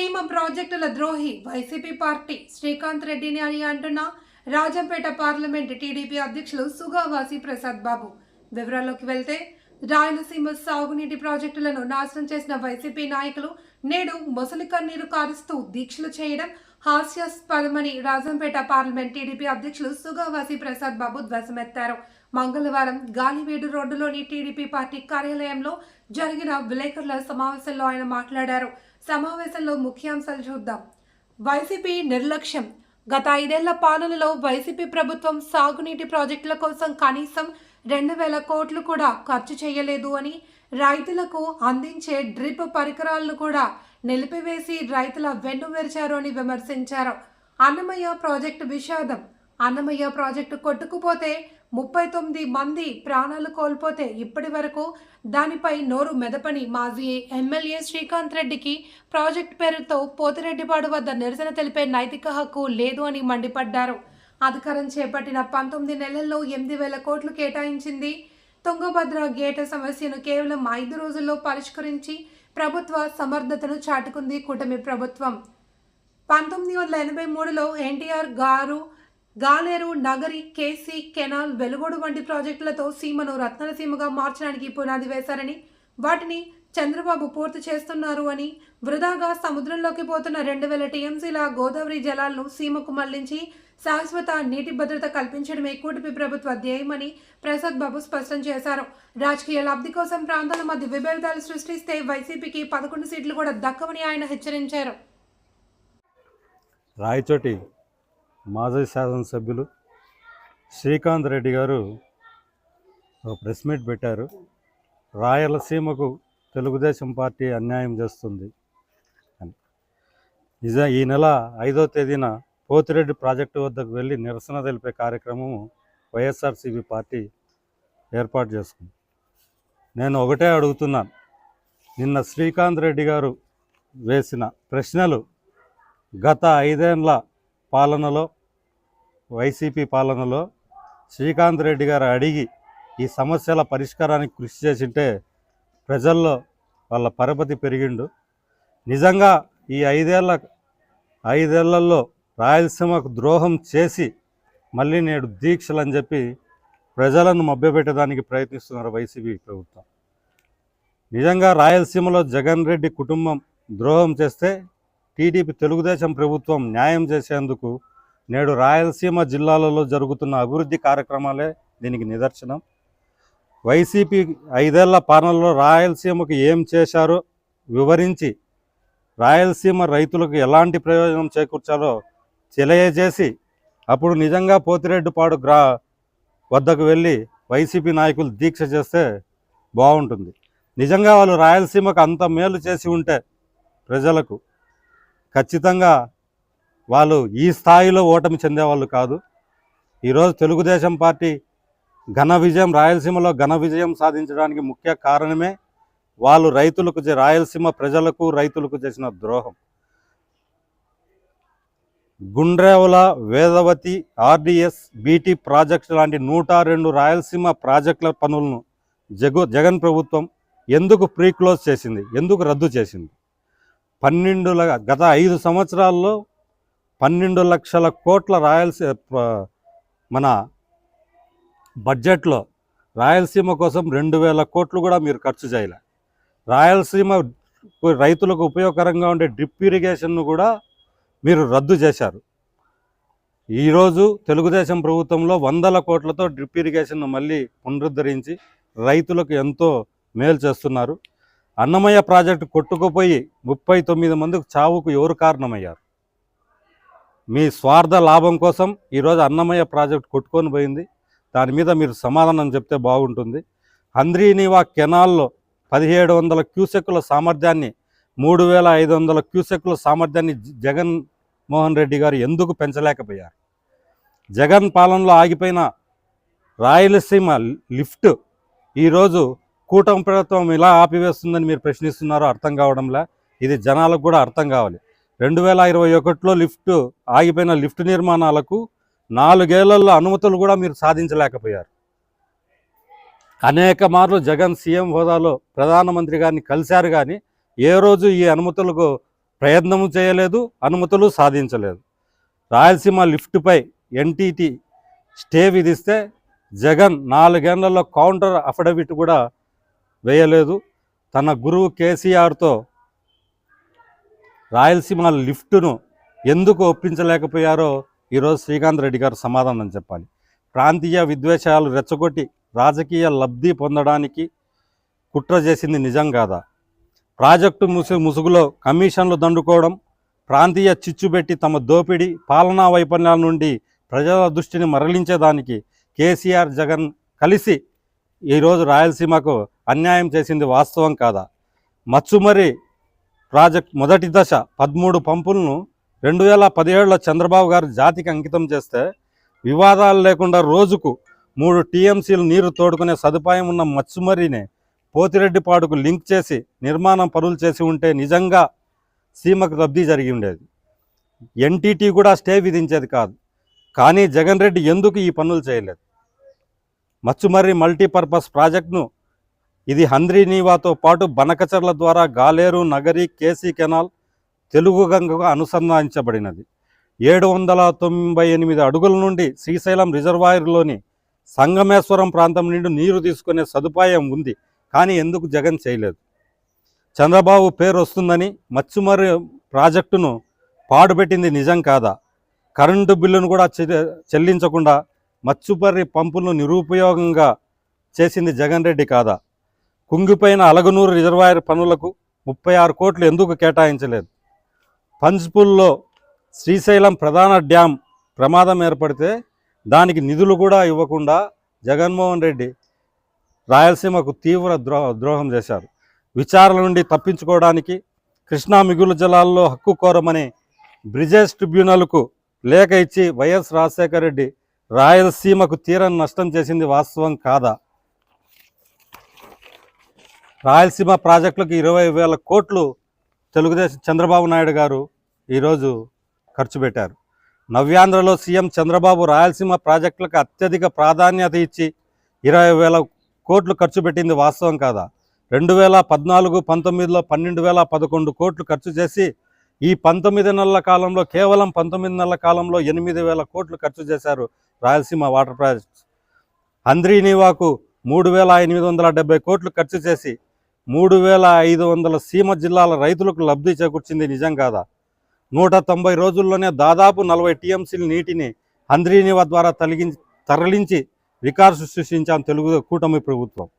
సీమ ప్రాజెక్టుల ద్రోహి వైసీపీ పార్టీ శ్రీకాంత్ రెడ్డిని అని అంటున్న రాజంపేట పార్లమెంట్ టీడీపీ అధ్యక్షులు సుగావాసి ప్రసాద్ బాబు. వివరాల్లోకి వెళ్తే రాయలసీమ సాగునీటి ప్రాజెక్టులను నాశనం చేసిన వైసీపీ నాయకులు నేడు మొసలి కన్నీరు కారుస్తూ దీక్షలు చేయడం హాస్యాస్పదమని రాజంపేట పార్లమెంట్ టీడీపీ అధ్యక్షులు సుగావాసి ప్రసాద్ బాబు ధ్వసమెత్తారు మంగళవారం గాలివీడు రోడ్డులోని టీడీపీ పార్టీ కార్యాలయంలో జరిగిన విలేకరుల సమావేశంలో ఆయన మాట్లాడారు. సమావేశంలో ముఖ్యాంశాలు చూద్దాం. వైసీపీ నిర్లక్ష్యం. గత ఐదేళ్ళ పాలనలో వైసీపీ ప్రభుత్వం సాగునీటి ప్రాజెక్టుల కోసం కనీసం రెండు వేల కోట్లు కూడా ఖర్చు చేయలేదు అని రైతులకు అందించే డ్రిప్ పరికరాలను కూడా నిలిపివేసి రైతుల వెన్నుమెరిచారు అని విమర్శించారు. అన్నమయ్య ప్రాజెక్టు విషాదం. అన్నమయ్య ప్రాజెక్టు కొట్టుకుపోతే ముప్పై తొమ్మిది మంది ప్రాణాలు కోల్పోతే ఇప్పటి వరకు దానిపై నోరు మెదపని మాజీ ఎమ్మెల్యే శ్రీకాంత్ రెడ్డికి ప్రాజెక్ట్ పేరుతో పోతిరెడ్డిపాడు వద్ద నిరసన తెలిపే నైతిక హక్కు లేదు అని మండిపడ్డారు. అధికారం చేపట్టిన పంతొమ్మిది నెలల్లో ఎనిమిది వేల కోట్లు కేటాయించింది. తుంగభద్ర గేట సమస్యను కేవలం ఐదు రోజుల్లో పరిష్కరించి ప్రభుత్వ సమర్థతను చాటుకుంది కూటమి ప్రభుత్వం. పంతొమ్మిది వందల ఎనభై మూడులో ఎన్టీఆర్ గారు గాలేరు నగరి కేసీ కెనాల్ వెలుగోడు వంటి ప్రాజెక్టులతో సీమను రత్నసీమగా మార్చడానికి పునాది వేశారని వాటిని చంద్రబాబు పూర్తి చేస్తున్నారు అని వృధాగా సముద్రంలోకి పోతున్న రెండు వేల టీఎంసీల గోదావరి జలాలను సీమకు మళ్ళించి శాశ్వత నీటి భద్రత కల్పించడమే కూటమి ప్రభుత్వ ధ్యేయమని ప్రసాద్ బాబు స్పష్టం చేశారు. రాజకీయ లబ్ధి కోసం ప్రాంతాల మధ్య విభేదాలు సృష్టిస్తే వైసీపీకి పదకొండు సీట్లు కూడా దక్కవని ఆయన హెచ్చరించారు. రాయచోటి మాజీ శాసనసభ్యులు శ్రీకాంత్ రెడ్డి గారు ఒక ప్రెస్ మీట్ పెట్టారు. రాయలసీమకు తెలుగుదేశం పార్టీ అన్యాయం చేస్తుంది అని. నిజ ఈ నెల ఐదో తేదీన పోతిరెడ్డి ప్రాజెక్టు వద్దకు వెళ్ళి నిరసన తెలిపే కార్యక్రమము వైఎస్ఆర్సీపీ పార్టీ ఏర్పాటు చేసుకుంది. నేను ఒకటే అడుగుతున్నాను. నిన్న శ్రీకాంత్ రెడ్డి గారు వేసిన ప్రశ్నలు గత ఐదేళ్ళ పాలనలో వైసీపీ పాలనలో శ్రీకాంత్ రెడ్డి గారు అడిగి ఈ సమస్యల పరిష్కారానికి కృషి చేసింటే ప్రజల్లో వాళ్ళ పరపతి పెరిగిండు. నిజంగా ఈ ఐదేళ్ళ ఐదేళ్ళలో రాయలసీమకు ద్రోహం చేసి మళ్ళీ నేడు దీక్షలు అని చెప్పి ప్రజలను మభ్యపెట్టడానికి ప్రయత్నిస్తున్నారు వైసీపీ ప్రభుత్వం. నిజంగా రాయలసీమలో జగన్ రెడ్డి కుటుంబం ద్రోహం చేస్తే టీడీపీ తెలుగుదేశం ప్రభుత్వం న్యాయం చేసేందుకు నేడు రాయలసీమ జిల్లాలలో జరుగుతున్న అభివృద్ధి కార్యక్రమాలే దీనికి నిదర్శనం. వైసీపీ ఐదేళ్ళ పాలనలో రాయలసీమకు ఏం చేశారో వివరించి రాయలసీమ రైతులకు ఎలాంటి ప్రయోజనం చేకూర్చాలో తెలియజేసి అప్పుడు నిజంగా పోతిరెడ్డిపాడు గ్రా వద్దకు వెళ్ళి వైసీపీ నాయకులు దీక్ష చేస్తే బాగుంటుంది. నిజంగా వాళ్ళు రాయలసీమకు అంత మేలు చేసి ఉంటే ప్రజలకు ఖచ్చితంగా వాళ్ళు ఈ స్థాయిలో ఓటమి చెందేవాళ్ళు కాదు. ఈరోజు తెలుగుదేశం పార్టీ ఘన విజయం రాయలసీమలో ఘన విజయం సాధించడానికి ముఖ్య కారణమే వాళ్ళు రైతులకు చే- రాయలసీమ ప్రజలకు రైతులకు చేసిన ద్రోహం. Gundrevula Vedavathi RDS BT project లాంటి నూట రెండు రాయలసీమ ప్రాజెక్టుల పనులను జగు జగన్ ప్రభుత్వం ఎందుకు ప్రీక్లోజ్ చేసింది? ఎందుకు రద్దు చేసింది? పన్నెండు గత ఐదు సంవత్సరాల్లో పన్నెండు లక్షల కోట్ల రాయలసీ మన బడ్జెట్లో రాయలసీమ కోసం రెండు వేల కోట్లు కూడా మీరు ఖర్చు చేయలే. రాయలసీమ రైతులకు ఉపయోగకరంగా ఉండే డ్రిప్ ఇరిగేషన్ను కూడా మీరు రద్దు చేశారు. ఈరోజు తెలుగుదేశం ప్రభుత్వంలో వందల కోట్లతో డ్రిప్ ఇరిగేషన్ను మళ్ళీ పునరుద్ధరించి రైతులకు ఎంతో మేలు చేస్తున్నారు. అన్నమయ్య ప్రాజెక్టు కొట్టుకుపోయి ముప్పై తొమ్మిది మందికి చావుకు ఎవరు కారణమయ్యారు? మీ స్వార్థ లాభం కోసం ఈరోజు అన్నమయ్య ప్రాజెక్ట్ కొట్టుకొని పోయింది. దాని మీద మీరు సమాధానం చెప్తే బాగుంటుంది. హంద్రీనివా కెనాల్లో పదిహేడు వందల క్యూసెక్కుల సామర్థ్యాన్ని మూడు వేల ఐదు వందల క్యూసెక్కుల సామర్థ్యాన్ని జగన్ మోహన్ రెడ్డి గారు ఎందుకు పెంచలేకపోయారు? జగన్ పాలనలో ఆగిపోయిన రాయలసీమ లిఫ్ట్ ఈరోజు కూటమి ప్రభుత్వం ఇలా ఆపివేస్తుందని మీరు ప్రశ్నిస్తున్నారో అర్థం కావడంలా ఇది జనాలకు కూడా అర్థం కావాలి. రెండు వేల ఇరవై ఒకటిలో లిఫ్ట్ ఆగిపోయిన లిఫ్ట్ నిర్మాణాలకు నాలుగేళ్ళలో అనుమతులు కూడా మీరు సాధించలేకపోయారు. అనేక మార్లు జగన్ సీఎం హోదాలో ప్రధానమంత్రి గారిని కలిశారు కానీ ఏ రోజు ఈ అనుమతులకు ప్రయత్నము చేయలేదు అనుమతులు సాధించలేదు. రాయలసీమ లిఫ్ట్పై ఎన్టీటీ స్టే విధిస్తే జగన్ నాలుగేళ్ళలో కౌంటర్ అఫిడవిట్ కూడా వేయలేదు. తన గురువు కేసీఆర్తో రాయలసీమ లిఫ్టును ఎందుకు ఒప్పించలేకపోయారో ఈరోజు శ్రీకాంత్ రెడ్డి గారు సమాధానం చెప్పాలి. ప్రాంతీయ విద్వేషాలు రెచ్చగొట్టి రాజకీయ లబ్ధి పొందడానికి కుట్ర చేసింది నిజం కాదా? ప్రాజెక్టు ముసు ముసుగులో కమిషన్లు దండుకోవడం ప్రాంతీయ చిచ్చుబెట్టి తమ దోపిడీ పాలనా వైఫల్యాల నుండి ప్రజల దృష్టిని మరలించేదానికి కేసీఆర్ జగన్ కలిసి ఈరోజు రాయలసీమకు అన్యాయం చేసింది వాస్తవం కాదా? మచ్చుమరి ప్రాజెక్ట్ మొదటి దశ పదమూడు పంపులను రెండు వేల పదిహేడులో చంద్రబాబు గారు జాతికి అంకితం చేస్తే వివాదాలు లేకుండా రోజుకు మూడు టీఎంసీలు నీరు తోడుకునే సదుపాయం ఉన్న మచ్చుమరిని పోతిరెడ్డిపాడుకు లింక్ చేసి నిర్మాణం పనులు చేసి ఉంటే నిజంగా సీమకు లబ్ధి జరిగి ఉండేది. ఎన్టీటీ కూడా స్టే విధించేది కాదు. కానీ జగన్ రెడ్డి ఎందుకు ఈ పనులు చేయలేదు? మచ్చుమర్రి మల్టీపర్పస్ ప్రాజెక్టును ఇది హంద్రీనీవాతో పాటు బనకచర్ల ద్వారా గాలేరు నగరి కేసీ కెనాల్ తెలుగు గంగకు అనుసంధానించబడినది. ఏడు వందల తొంభై ఎనిమిది అడుగుల నుండి శ్రీశైలం రిజర్వాయర్లోని సంగమేశ్వరం ప్రాంతం నుండి నీరు తీసుకునే సదుపాయం ఉంది కానీ ఎందుకు జగన్ చేయలేదు? చంద్రబాబు పేరు వస్తుందని మచ్చుమర్రి ప్రాజెక్టును పాడుపెట్టింది నిజం కాదా? కరెంటు బిల్లును కూడా చె- చెల్లించకుండా మచ్చుపర్రి పంపులను నిరుపయోగంగా చేసింది జగన్ రెడ్డి కాదా? కుంగిపోయిన అలగనూరు రిజర్వాయర్ పనులకు ముప్పై ఆరు కోట్లు ఎందుకు కేటాయించలేదు? పంచ్పూల్లో శ్రీశైలం ప్రధాన డ్యాం ప్రమాదం ఏర్పడితే దానికి నిధులు కూడా ఇవ్వకుండా జగన్మోహన్ రెడ్డి రాయలసీమకు తీవ్ర ద్రోహం చేశారు. విచారణ నుండి తప్పించుకోవడానికి కృష్ణా మిగులు జలాల్లో హక్కు కోరమని బ్రిజేష్ ట్రిబ్యునల్కు లేఖ ఇచ్చి వైఎస్ రాజశేఖర రెడ్డి రాయలసీమకు తీరని నష్టం చేసింది వాస్తవం కాదా? రాయలసీమ ప్రాజెక్టులకు ఇరవై వేల కోట్లు తెలుగుదేశం చంద్రబాబు నాయుడు గారు ఈరోజు ఖర్చు పెట్టారు. నవ్యాంధ్రలో సీఎం చంద్రబాబు రాయలసీమ ప్రాజెక్టులకు అత్యధిక ప్రాధాన్యత ఇచ్చి ఇరవై వేల కోట్లు ఖర్చు పెట్టింది వాస్తవం కాదా? రెండు వేల పద్నాలుగు పంతొమ్మిదిలో పన్నెండు వేల పదకొండు కోట్లు ఖర్చు చేసి ఈ పంతొమ్మిది నెలల కాలంలో కేవలం పంతొమ్మిది నెలల కాలంలో ఎనిమిది వేల కోట్లు ఖర్చు చేశారు రాయలసీమ వాటర్ ప్రాజెక్ట్స్. అంద్రీనీవాకు మూడు వేల ఎనిమిది వందల డెబ్బై కోట్లు ఖర్చు చేసి మూడు వేల ఐదు వందల సీమ జిల్లాల రైతులకు లబ్ధి చేకూర్చింది నిజం కాదా? నూట తొంభై రోజుల్లోనే దాదాపు నలభై టీఎంసీల నీటిని అంద్రీనివా ద్వారా తొలగించి తరలించి రికార్డు సృష్టించాం తెలుగు కూటమి ప్రభుత్వం.